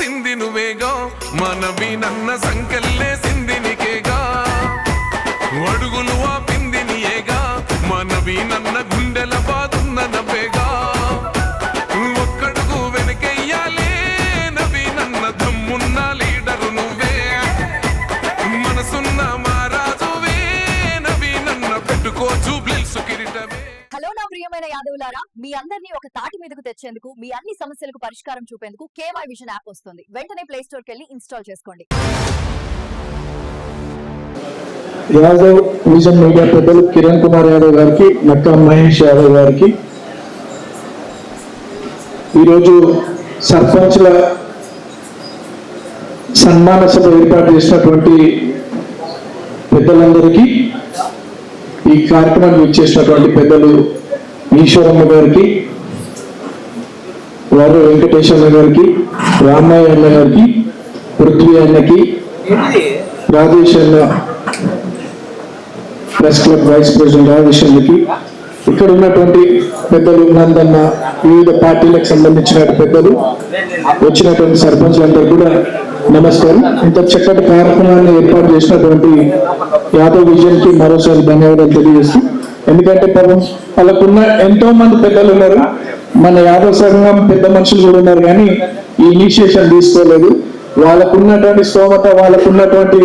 నిందలు నువ్వేగా మనవి నన్న సంకెళ్ళేసింది నీకేగా అడుగులు ఆపింది నీయేగా. మనవి నన్న గుండెల బాదున్న నవ్వేగా. ప్రియమైన మీ అందరినీ ఒక తాటి మీదకు తెచ్చేందుకు మీ అన్ని సమస్యలకు పరిష్కారం చూపేందుకు కేవై విజన్ యాప్ వస్తుంది. వెంటనే ప్లే వెళ్ళి ఇన్స్టాల్ చేసుకోండి. యాదవ్ విజన్ మీడియా పెద్దలు కిరణ్ కుమార్ యాదవ్ గారికి నక్కా మహేష్ యాదవ్ గారికి. ఈరోజు సర్పంచ్ల సన్మాన సభ ఏర్పాటు చేసినటువంటి పెద్దలందరికీ ఈ కార్యక్రమాన్ని ఇచ్చేసినటువంటి పెద్దలు ఈశ్వరమ్మ గారికి వారు వెంకటేశ్వర గారికి రామయ్య అన్న గారికి పృథ్వీ అన్నకి రాజేష్ అన్న ప్రెస్ క్లబ్ వైస్ ప్రెసిడెంట్ రాజేశ్వరికి ఇక్కడ ఉన్నటువంటి పెద్దలు నందన్న వివిధ పార్టీలకు సంబంధించిన పెద్దలు వచ్చినటువంటి సర్పంచ్లందరూ కూడా నమస్కారం. ఇంత చక్కటి కార్యక్రమాన్ని ఏర్పాటు చేసినటువంటి యాదవ్ విజన్కి మరోసారి ధన్యవాదాలు తెలియజేస్తూ ఎందుకంటే పాపం వాళ్ళకున్న ఎంతో మంది పెద్దలు ఉన్నారు. మన యాదవ సంఘం పెద్ద మనుషులు కూడా ఉన్నారు కానీ ఈ ఇనిషియేషన్ తీసుకోలేదు. వాళ్ళకున్నటువంటి స్తోమత వాళ్ళకున్నటువంటి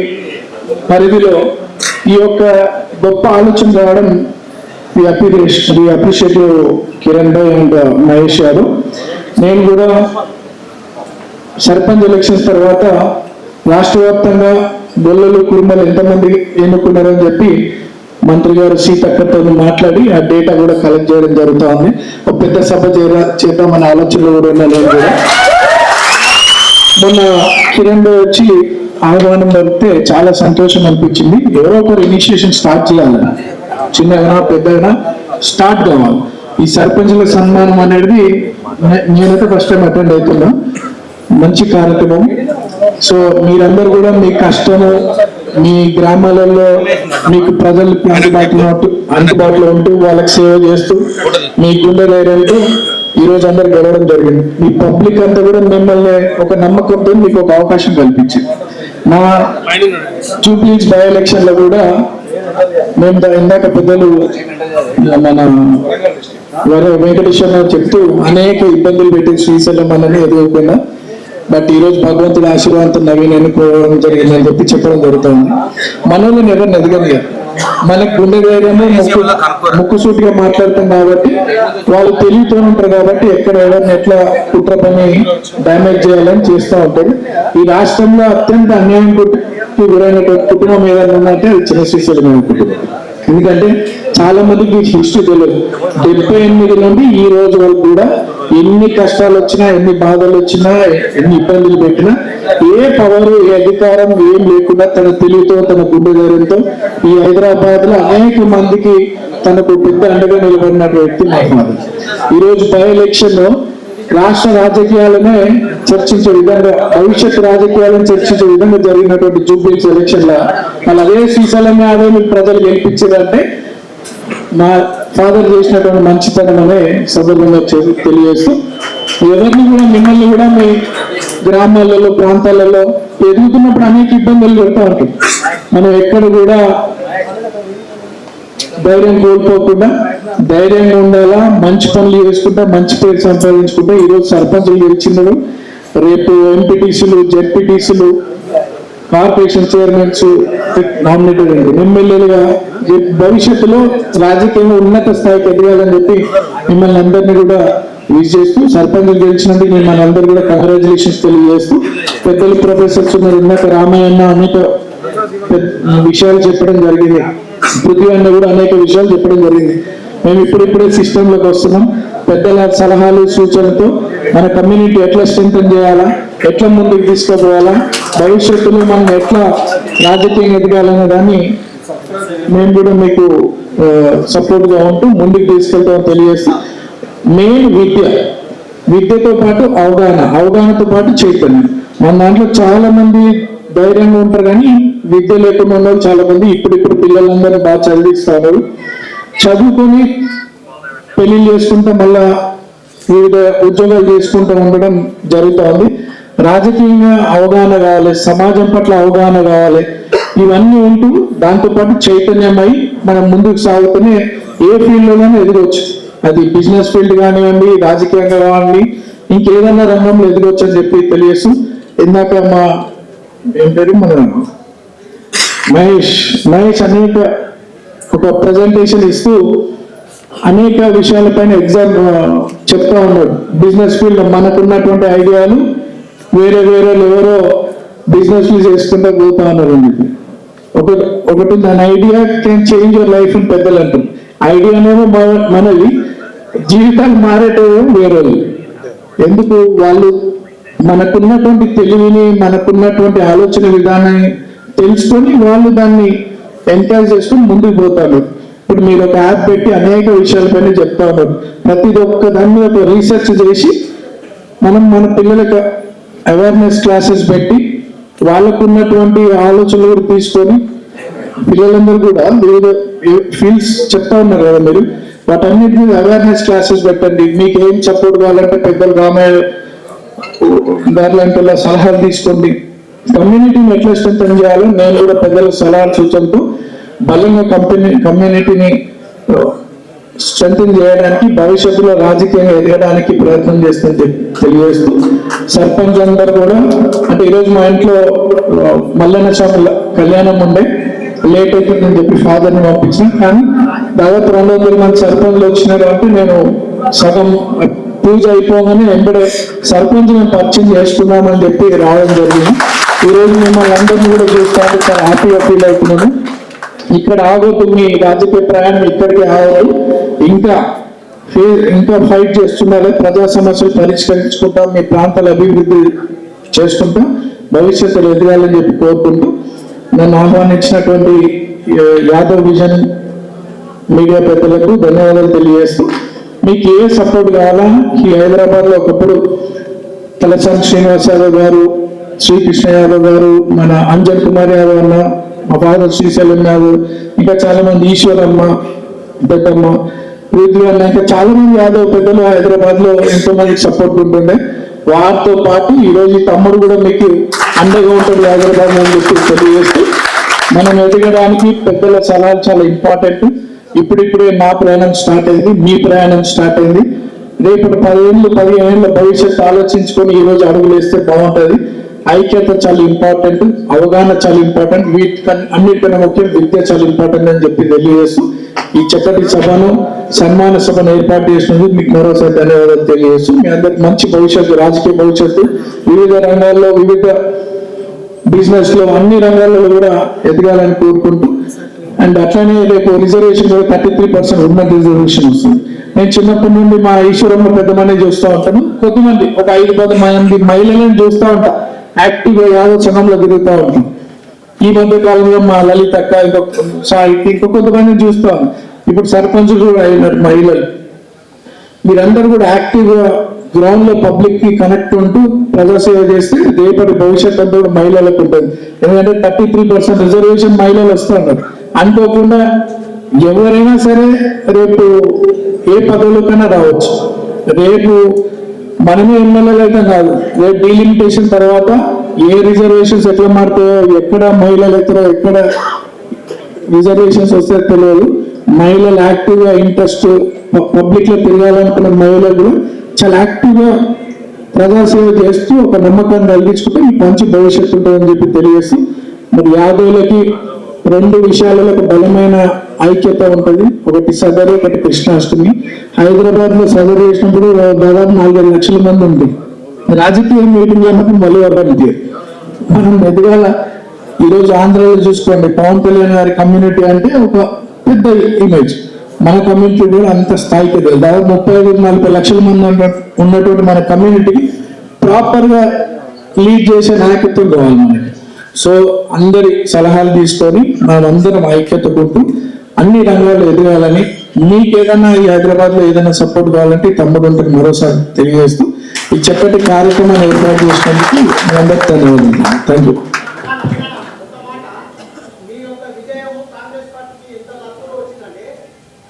పరిధిలో ఈ యొక్క గొప్ప ఆలోచన రావడం we appreciate we appreciate Kiran Bhai and Mahesh గారు. నేను కూడా సర్పంచ్ ఎలక్షన్స్ తర్వాత రాష్ట్ర వ్యాప్తంగా గొల్లలు కుటుంబాలు ఎంతమంది ఎన్నుకున్నారని చెప్పి మంత్రి గారు సీతక్కతో మాట్లాడి ఆ డేటా కూడా కలెక్ట్ చేయడం జరుగుతూ ఉంది ఒక పెద్ద సభ చేరా చేద్దామనే ఆలోచనలో కూడా ఉన్నా నేను కూడా మొన్న కిరణ్ వచ్చి ఆహ్వానం దొరికితే చాలా సంతోషం అనిపించింది. ఎవరో ఒకరు ఇనిషియేషన్ స్టార్ట్ చేయాలి. చిన్నగా పెద్దగా స్టార్ట్ కావాలి. ఈ సర్పంచుల సన్మానం అనేది నేనైతే ఫస్ట్ టైం అటెండ్ అవుతున్నా. మంచి కార్యక్రమం. సో మీరందరూ కూడా మీ కష్టము మీ గ్రామాలలో మీకు ప్రజలకు అందుబాటులో అందుబాటులో ఉంటూ వాళ్ళకి సేవ చేస్తూ మీ గుండె ధైర్యంతో ఈ రోజు అందరు గెలవడం జరిగింది. మీ పబ్లిక్ అంతా కూడా మిమ్మల్ని ఒక నమ్మకంతో మీకు ఒక అవకాశం కల్పించింది. నా జూబ్లీస్ బై ఎలక్షన్లో కూడా మేము ఇందాక పెద్దలు మన వర వెంకటేశ్వర చెప్తూ అనేక ఇబ్బందులు పెట్టి శ్రీశైలం అన్నది ఎదుర్కొన్నా. బట్ ఈ రోజు భగవంతుడి ఆశీర్వాదంతో నవీన్ ఎన్నుకోవడం జరిగిందని చెప్పి చెప్పడం జరుగుతుంది. మనల్ని ఎవరిని ఎదగనిగా మనకు గుండె ధైర్యము ముక్కు ముక్కుసూటిగా మాట్లాడతాం కాబట్టి వాళ్ళు తెలివితో ఉంటారు కాబట్టి ఎక్కడ ఎవరిని ఎట్లా కుట్ర పని డ్యామేజ్ చేయాలని చేస్తూ ఉంటారు. ఈ రాష్ట్రంలో అత్యంత అన్యాయం గురైనటువంటి కుటుంబం ఏదైనా ఉందంటే అది చిన్న శ్రీశైలం కుటుంబం. ఎందుకంటే చాలా మందికి హిస్టరీ తెలియదు. డెబ్బై ఎనిమిది నుండి ఈ రోజు వరకు కూడా ఎన్ని కష్టాలు వచ్చినా ఎన్ని బాధలు వచ్చినా ఎన్ని ఇబ్బందులు పెట్టినా ఏ పవర్ ఏ అధికారం ఏం లేకుండా తన తెలివితో తన గుండె ఈ హైదరాబాద్లో అనేక మందికి తనకు పెద్ద అండగా నిలబడిన వ్యక్తి మహమ్మద్. ఈ రోజు బై ఎలక్షన్లో రాష్ట్ర రాజకీయాలనే చర్చించే విధంగా భవిష్యత్ రాజకీయాలను చర్చించే విధంగా జరిగినటువంటి జూబ్లీ ఎలక్షన్లో మళ్ళీ అదే శ్రీశైలం యాదవ్ ప్రజలు గెలిపించారంటే మా ఫాదర్ చేసినటువంటి మంచి పనులనే సందర్భంగా తెలియజేస్తూ ఎవరిని కూడా మిమ్మల్ని కూడా మీ గ్రామాలలో ప్రాంతాలలో ఎదుగుతున్నప్పుడు అనేక ఇబ్బందులు పెడతా ఉంటాయి మనం ఎక్కడ కూడా ధైర్యం కోల్పోకుండా ధైర్యంగా ఉండాలా మంచి పనులు చేసుకుంటా మంచి పేరు సంపాదించుకుంటా ఈరోజు సర్పంచులు గెలిచినారు. రేపు ఎంపీటీసీలు జెడ్పీటీసీలు కార్పొరేషన్ చైర్మన్స్ నామినేటెడ్ అయ్యారు ఎమ్మెల్యేలుగా భవిష్యత్తులో రాజకీయంలో ఉన్నత స్థాయికి ఎదగాలని చెప్పి మిమ్మల్ని అందరినీ కూడా విజ్ చేస్తూ సర్పంచ్ గెలిచినందుకు మిమ్మల్ని అందరూ కూడా కంగ్రాచులేషన్స్ తెలియజేస్తూ పెద్దలు ప్రొఫెసర్స్ ఉన్నారు ఉన్నత రామాయణ అనేక పెద్ద- విషయాలు చెప్పడం జరిగింది. పృథ్వీ అన్న కూడా అనేక విషయాలు చెప్పడం జరిగింది. మేము ఇప్పుడిప్పుడే సిస్టంలోకి వస్తున్నాం. పెద్దల సలహాలు సూచనలతో మన కమ్యూనిటీ ఎట్లా స్ట్రెంగ్ చేయాలా ఎట్లా ముందుకు తీసుకుపోవాలా భవిష్యత్తులో మనం ఎట్లా రాజకీయం ఎదగాలనే దాన్ని మేము కూడా మీకు సపోర్ట్గా ఉంటూ ముందుకు తీసుకెళ్తామని తెలియజేస్తూ మెయిన్ విద్య విద్యతో పాటు అవగాహన అవగాహనతో పాటు చైతన్యం. మన దాంట్లో చాలా మంది ధైర్యంగా ఉంటారు కానీ విద్య లేకుండా ఉన్న చాలా మంది ఇప్పుడిప్పుడు పిల్లలందరూ బాగా చదివిస్తారు చదువుకొని పెళ్ళి చేసుకుంటూ మళ్ళా వివిధ ఉద్యోగాలు చేసుకుంటూ ఉండడం జరుగుతోంది. రాజకీయంగా అవగాహన కావాలి సమాజం పట్ల అవగాహన కావాలి. ఇవన్నీ ఉంటూ దాంతోపాటు చైతన్యమై మనం ముందుకు సాగుతూనే ఏ ఫీల్డ్లోనైనా ఎదగవచ్చు అది బిజినెస్ ఫీల్డ్ కానివ్వండి రాజకీయంగా కానివ్వండి ఇంకేదన్నా రంగంలో ఎదగవచ్చు అని చెప్పి తెలియజేస్తూ ఇందాక మా ఏం పేరు మన మహేష్ మహేష్ అనేక ఒక ప్రజెంటేషన్ ఇస్తూ అనేక విషయాలపైన ఎగ్జామ్ చెప్తా ఉన్నాడు. బిజినెస్ ఫీల్డ్ మనకున్నటువంటి ఐడియాలు వేరే వేరే ఎవరో బిజినెస్ చేసుకుంటూ పోతా ఉన్నారు ఒక ఒకటి దాని idea can change your life in పెద్దలు అంటారు. ఐడియానేమో మన- మనది. జీవితాలు మారేటేమో వేరే ఎందుకు? వాళ్ళు మనకున్నటువంటి తెలివిని మనకున్నటువంటి ఆలోచన విధానాన్ని తెలుసుకొని వాళ్ళు దాన్ని ఎంకరేజ్ చేసుకుని ముందుకు పోతారు. ఇప్పుడు మీరు ఒక యాప్ పెట్టి అనేక విషయాలపైన చెప్తా ఉన్నారు. ప్రతి ఒక్క దాని మీద ఒక రీసెర్చ్ చేసి మనం మన పిల్లలకు అవేర్నెస్ క్లాసెస్ పెట్టి వాళ్ళకు ఉన్నటువంటి ఆలోచనలు కూడా తీసుకొని పిల్లలందరూ కూడా వివిధ ఫీల్డ్స్ చెప్తా ఉన్నారు కదా మీరు. వాటన్నిటి మీద అవేర్నెస్ క్లాసెస్ పెట్టండి. మీకు ఏం సపోర్ట్ కావాలంటే పెద్దలు రామయ్య దాంట్లో వాళ్ళ సలహాలు తీసుకోండి. కమ్యూనిటీని ఎట్లా స్ట్రెంగ్ చేయాలో నేను కూడా పెద్దల సలహాలు సూచనతో బలంగా కంపెనీ కమ్యూనిటీని స్ట్రెంగ్ చేయడానికి భవిష్యత్తులో రాజకీయంగా ఎదగడానికి ప్రయత్నం చేస్తుంది తెలియజేస్తూ సర్పంచ్ అందరు కూడా అంటే ఈరోజు మా ఇంట్లో మల్లన్న స్వామి కళ్యాణం ఉండే లేట్ అవుతుందని చెప్పి ఫాదర్ని పంపించిన కానీ దాదాపు రెండు వందల మంది సర్పంచ్లు వచ్చినారు అంటే నేను సగం పూజ అయిపోగానే వెంబడే సర్పంచ్ మేము పరిచయం చేసుకున్నామని చెప్పి రావడం జరిగింది. ఈరోజు మిమ్మల్ని అందరినీ కూడా చూస్తాను చాలా హ్యాపీగా ఫీల్ అవుతున్నాను. ఇక్కడ ఆగొద్దు మీ రాజకీయ ప్రయాణం ఇక్కడికి ఆగదు. ఇంకా ఫే- ఇంకా ఫైట్ చేస్తుండాలి ప్రజా సమస్యలు పరిష్కరించుకుంటాం మీ ప్రాంతాల అభివృద్ధి చేసుకుంటాం భవిష్యత్తులో ఎదగాలని చెప్పి కోరుకుంటూ నన్ను ఆహ్వానించినటువంటి యాదవ్ విజన్ మీడియా పెద్దలకు ధన్యవాదాలు తెలియజేస్తూ మీకు ఏ సపోర్ట్ కావాలా? ఈ హైదరాబాద్లో ఒకప్పుడు తలసాని శ్రీనివాస్ యాదవ్ గారు శ్రీకృష్ణ యాదవ్ గారు మన అంజన్ కుమార్ యాదవ్ అన్న మా ఫాదర్ శ్రీశైలం యాదవ్ ఇంకా చాలా మంది ఈశ్వరమ్మ పెద్దమ్మ పృథ్వీ అన్న ఇంకా చాలా మంది యాదవ్ పెద్దలు హైదరాబాద్లో ఎంతో మందికి సపోర్ట్ ఉంటుండే. వారితో పాటు ఈరోజు తమ్ముడు కూడా మీకు అండగా ఉంటుంది హైదరాబాద్ అని చెప్పి తెలియజేస్తూ మనం ఎదగడానికి పెద్దల సలహాలు చాలా ఇంపార్టెంట్ ఇప్పుడిప్పుడే నా ప్రయాణం స్టార్ట్ అయింది మీ ప్రయాణం స్టార్ట్ అయింది. రేపటి పదేళ్ళు పదిహేను ఏళ్ళ భవిష్యత్తు ఆలోచించుకొని ఈరోజు అడుగులు వేస్తే బాగుంటుంది. ఐక్యత చాలా ఇంపార్టెంట్ అవగాహన చాలా ఇంపార్టెంట్ వీటి అన్నిటికన్నా ముఖ్యం విద్య చాలా ఇంపార్టెంట్ అని చెప్పి తెలియజేస్తూ ఈ చక్కటి సభను సన్మాన సభను ఏర్పాటు చేసినందుకు మీకు మరోసారి ధన్యవాదాలు తెలియజేస్తూ మీ అందరికి మంచి భవిష్యత్తు రాజకీయ భవిష్యత్తు వివిధ రంగాల్లో వివిధ బిజినెస్లో అన్ని రంగాల్లో కూడా ఎదగాలని కోరుకుంటూ అండ్ అట్లానే రేపు రిజర్వేషన్ కూడా thirty three percent women reservation వస్తుంది. నేను చిన్నప్పటి నుండి మా ఈశ్వరంలో పెద్ద మంది చూస్తూ ఉంటాను. కొద్దిమంది ఒక ఐదు పది మంది మహిళలను చూస్తూ ఉంటాను యాక్టివ్గా యాదవ సంఘంలో తిరుగుతూ ఉంటాం ఈ మధ్య కాలంలో మా లలిత అక్క ఇంకొక సాహిత్య ఇంకో కొంతమందిని చూస్తాం ఇప్పుడు సర్పంచులు కూడా అయినారు మహిళలు. మీరందరూ కూడా యాక్టివ్గా గ్రౌండ్లో పబ్లిక్కి కనెక్ట్ ఉంటూ ప్రజాసేవ చేస్తే రేపటి భవిష్యత్ అంతా కూడా మహిళలకు ఉంటుంది. ఎందుకంటే థర్టీ త్రీ పర్సెంట్ రిజర్వేషన్ మహిళలు వస్తున్నారు అనుకోకుండా ఎవరైనా సరే రేపు ఏ పదవులకైనా రావచ్చు. రేపు మనమే ఎమ్మెల్యేలైతే అయితే కాదు. రేపు డీలిమిటేషన్ తర్వాత ఏ రిజర్వేషన్స్ ఎట్లా మారుతాయో ఎక్కడ మహిళలు ఎక్కడో ఎక్కడ రిజర్వేషన్స్ వస్తే తెలియదు. మహిళలు యాక్టివ్గా ఇంట్రెస్ట్ పబ్లిక్లో తిరగాలనుకున్న మహిళలు కూడా చాలా యాక్టివ్గా ప్రజాసేవ చేస్తూ ఒక నమ్మకాన్ని కలిగించుకుంటే ఈ మంచి భవిష్యత్తు ఉంటుందని చెప్పి తెలియజేసి మరి యాదవులకి రెండు విషయాలలో ఒక బలమైన ఐక్యత ఉంటుంది. ఒకటి సదరు ఒకటి కృష్ణాష్టమి. హైదరాబాద్లో సదరు చేసినప్పుడు దాదాపు నాలుగైదు లక్షల మంది ఉంది రాజకీయ మీటింగ్ అన్నప్పుడు మళ్ళీ అభివృద్ధి మనం ఎదుగాల ఈరోజు ఆంధ్రలో చూసుకోండి. పవన్ కళ్యాణ్ గారి కమ్యూనిటీ అంటే ఒక పెద్ద ఇమేజ్ మన కమ్యూనిటీ కూడా అంత స్థాయికి ఎదగాలి. దాదాపు ముప్పై ఐదు నలభై లక్షల మంది ఉన్నటువంటి మన కమ్యూనిటీకి ప్రాపర్గా లీడ్ చేసే నాయకత్వం కావాలి మనకి. సో అందరి సలహాలు తీసుకొని మనమందరం ఐక్యత కొట్టు అన్ని రంగాల్లో ఎదగాలని మీకు ఏదైనా ఈ హైదరాబాద్లో ఏదైనా సపోర్ట్ కావాలంటే తమ్ముడు ఉంటుంది మరోసారి తెలియజేస్తూ ఈ చక్కటి కార్యక్రమాన్ని ఏర్పాటు చేసినందుకు మీ అందరికీ ధన్యవాదాలు. థ్యాంక్ యూ మీ యొక్క విజయం కాంగ్రెస్ పార్టీకి ఎంత నష్టం వచ్చిందంటే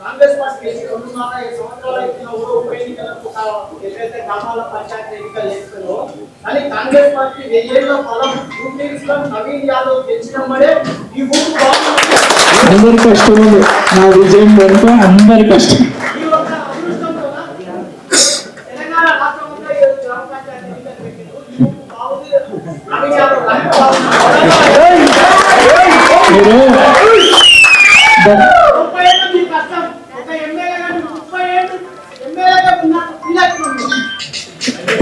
కాంగ్రెస్ పార్టీ రెండు నాలుగు ఐదు సంవత్సరాలు కూడా ఉప ఎన్నికలకు ఏదైతే గ్రామాల పంచాయతీ ఎన్నికలు చేస్తుందో కానీ కాంగ్రెస్ పార్టీ వెయ్యేళ్ళ ఫలం యూపీఎస్లో నవీన్ యాదవ్ గెలిచినప్పుడే ఈ ఊరు అందరి కష్టం ఉంది. నా విజయం వెనుక అందరి కష్టం. ఈ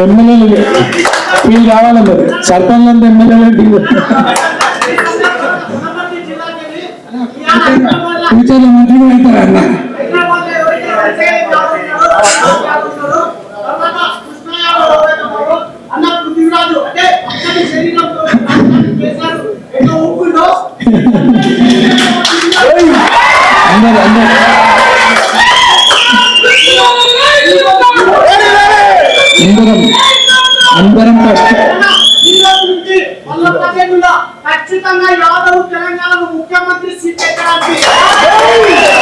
ఎమ్మెల్యేలు వీళ్ళు కావాలి మరి. సర్పంచ్ అంతా ఎమ్మెల్యేలు ఫ్యూచర్లో మంత్రిగా అవుతారు అన్న? హైదరాబాద్లో ఎవరైతే అందరం ఖచ్చితంగా యాదవ్ తెలంగాణకు ముఖ్యమంత్రి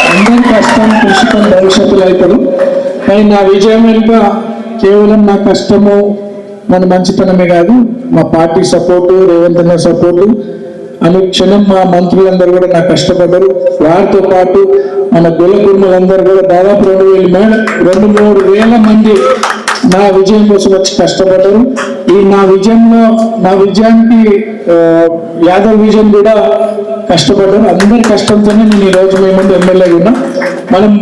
అందరి కష్టం కృషితం భవిష్యత్తులో అవుతారు కానీ నా విజయం వెనుక కేవలం నా కష్టము మన మంచితనమే కాదు మా పార్టీ సపోర్టు రేవంత్ అన్న సపోర్టు అనుక్షణం మా మంత్రులందరూ కూడా నాకు కష్టపడ్డారు. వారితో పాటు మన గొల్ల కుటుంబాలందరూ కూడా దాదాపు రెండు వేల రెండు మూడు వేల మంది నా విజయం కోసం వచ్చి కష్టపడ్డారు. ఈ నా విజయంలో నా విజయానికి యాదవ్ విజయం కూడా కష్టపడ్డారు. అందరి కష్టంతోనే నేను ఈరోజు రోజు ఎమ్మెల్యే ఉన్నా. మనం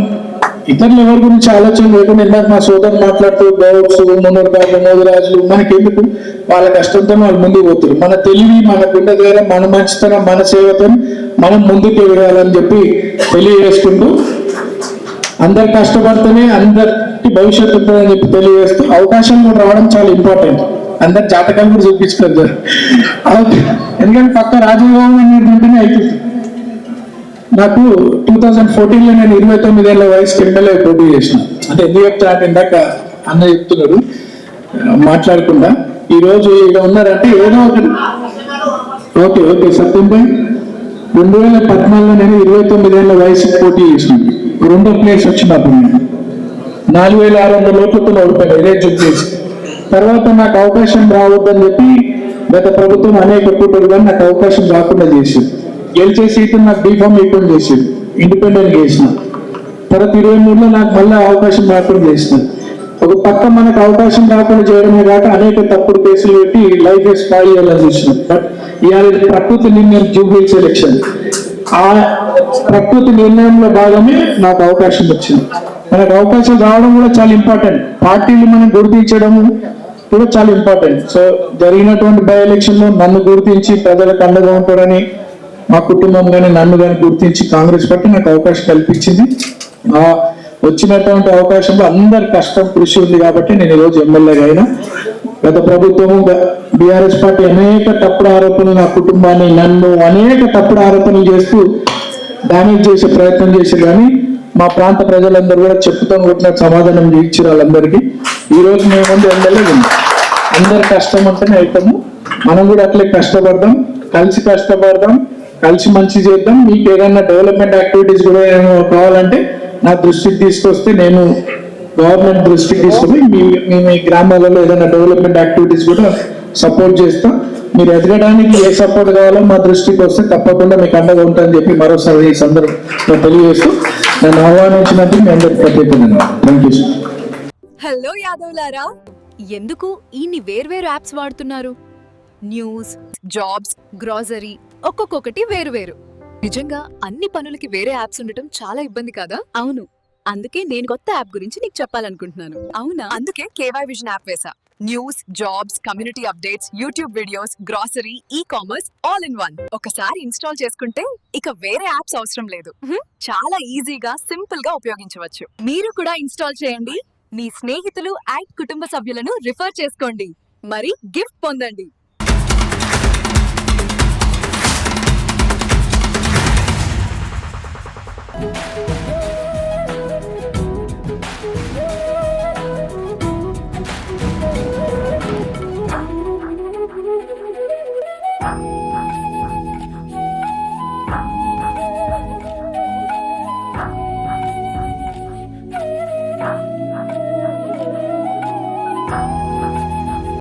ఇతరులు ఎవరి గురించి ఆలోచన లేకుండా ఇందాక మా సోదరు మాట్లాడుతూ గౌడ్స్ మునర్బాబు మనకి ఎందుకు వాళ్ళ కష్టంతో వాళ్ళు ముందుకు పోతారు మన తెలివి మన గుండె ద్వారా మన మంచితనం మన సేవతో మనం ముందుకు ఎదగాలని చెప్పి తెలియజేసుకుంటూ అందరు కష్టపడితేనే అందరు భవిష్యత్తు ఉంటుందని చెప్పి తెలియజేస్తూ అవకాశం కూడా రావడం చాలా ఇంపార్టెంట్ అందరు జాతకాలు కూడా చూపించుకోరు ఎందుకంటే పక్క రాజభవన్ అనేటువంటినే అవుతుంది నాకు టూ థౌజండ్ ఫోర్టీన్లో నేను ఇరవై తొమ్మిది ఏళ్ళ వయసు ఎమ్మెల్యే పోటీ చేసిన. అంటే ఎందుకు చెప్తా అంటే ఇందాక అన్న చెప్తున్నారు. మాట్లాడకుండా. ఈరోజు రోజు ఇక్కడ ఉన్నారంటే ఏదో ఒకటి. ఓకే ఓకే సత్యం భాయ్. రెండు వేల పద్నాలుగులో నేను ఇరవై తొమ్మిది వయసు పోటీ చేసిన. రెండో ప్లేస్ వచ్చినప్పుడు నేను. నాలుగు వేల ఆరు వందల ఓట్లతో ఓడిపోయాను ఇదే చేసి తర్వాత నాకు అవకాశం రావద్దని చెప్పి గత ప్రభుత్వం అనేక కుట్రలు కానీ నాకు అవకాశం రాకుండా చేసింది. గెలిచే సీటు నాకు బీఫామ్ ఇవ్వకుండా చేసింది. ఇండిపెండెంట్ చేసిన. తర్వాత ఇరవై మూడులో నాకు మళ్ళీ అవకాశం రాకుండా చేసిన. ఒక పక్క మనకు అవకాశం రాకుండా చేయడమే కాక అనేక తప్పుడు కేసులు పెట్టి లైఫ్ స్పాయిల్ చేయాలని చూసిన. బట్ ఇవాళ ప్రకృతి నిర్ణయం జూబ్లీ సెలక్షన్ ఆ ప్రకృతి నిర్ణయంలో భాగమే నాకు అవకాశం వచ్చింది. మనకు అవకాశం రావడం కూడా చాలా ఇంపార్టెంట్ పార్టీలు మనం గుర్తించడము కూడా చాలా ఇంపార్టెంట్ సో జరిగినటువంటి బై ఎలక్షన్లో నన్ను గుర్తించి ప్రజలకు అండగా ఉంటాడని మా కుటుంబం కానీ నన్ను కానీ గుర్తించి కాంగ్రెస్ పార్టీ నాకు అవకాశం కల్పించింది. ఆ వచ్చినటువంటి అవకాశంలో అందరి కష్టం కృషి ఉంది కాబట్టి నేను ఈరోజు ఎమ్మెల్యేగా అయినా గత ప్రభుత్వము బీఆర్ఎస్ పార్టీ అనేక తప్పుడు ఆరోపణలు నా కుటుంబాన్ని నన్ను అనేక తప్పుడు ఆరోపణలు చేస్తూ డామేజ్ చేసే ప్రయత్నం చేశారు కానీ మా ప్రాంత ప్రజలందరూ కూడా చెప్పుతాం కొట్టిన సమాధానం ఇచ్చారు వాళ్ళందరికీ. ఈరోజు మేము ముందు ఎమ్మెల్యే అందరి కష్టం అంటేనే అవుతాము మనం కూడా అట్లే కష్టపడదాం. కలిసి కష్టపడదాం. కలిసి మంచి చేద్దాం. మీకు ఏదైనా డెవలప్మెంట్ యాక్టివిటీస్ కూడా ఏమైనా కావాలంటే నా దృష్టికి తీసుకొస్తే నేను గవర్నమెంట్ దృష్టికి తీసుకుని మీ మీ మీ గ్రామాలలో ఏదైనా డెవలప్మెంట్ యాక్టివిటీస్ కూడా సపోర్ట్ చేస్తాం. మీరు ఎదగడానికి ఏ సపోర్ట్ కావాలో మా దృష్టికి వస్తే తప్పకుండా మీకు అండగా ఉంటానని చెప్పి మరోసారి ఈ సందర్భంలో తెలియజేస్తూ నన్ను ఆహ్వానించినందుకు మీ అందరికీ ప్రత్యేకంగా థ్యాంక్ యూ సార్ హలో యాదవ్లారా ఎందుకు ఇన్ని వేర్వేరు యాప్స్ వాడుతున్నారు? న్యూస్ జాబ్స్ గ్రాసరీ ఒక్కొక్కటి వేరువేరు. నిజంగా అన్ని పనులకి వేరే యాప్స్ ఉండటం చాలా ఇబ్బంది కదా? అవును. అందుకే నేను కొత్త యాప్ గురించి నీకు చెప్పాలనుకుంటున్నాను. అవునా? అందుకే కేవై విజన్ యాప్ వేసా news jobs community updates YouTube videos grocery e commerce all in one ఒకసారి ఇన్స్టాల్ చేసుకుంటే ఇక వేరే యాప్స్ అవసరం లేదు. చాలా ఈజీగా సింపుల్గా ఉపయోగించవచ్చు. మీరు కూడా ఇన్స్టాల్ చేయండి. మీ స్నేహితులు అండ్ కుటుంబ సభ్యులను రిఫర్ చేసుకోండి. మరి గిఫ్ట్ పొందండి.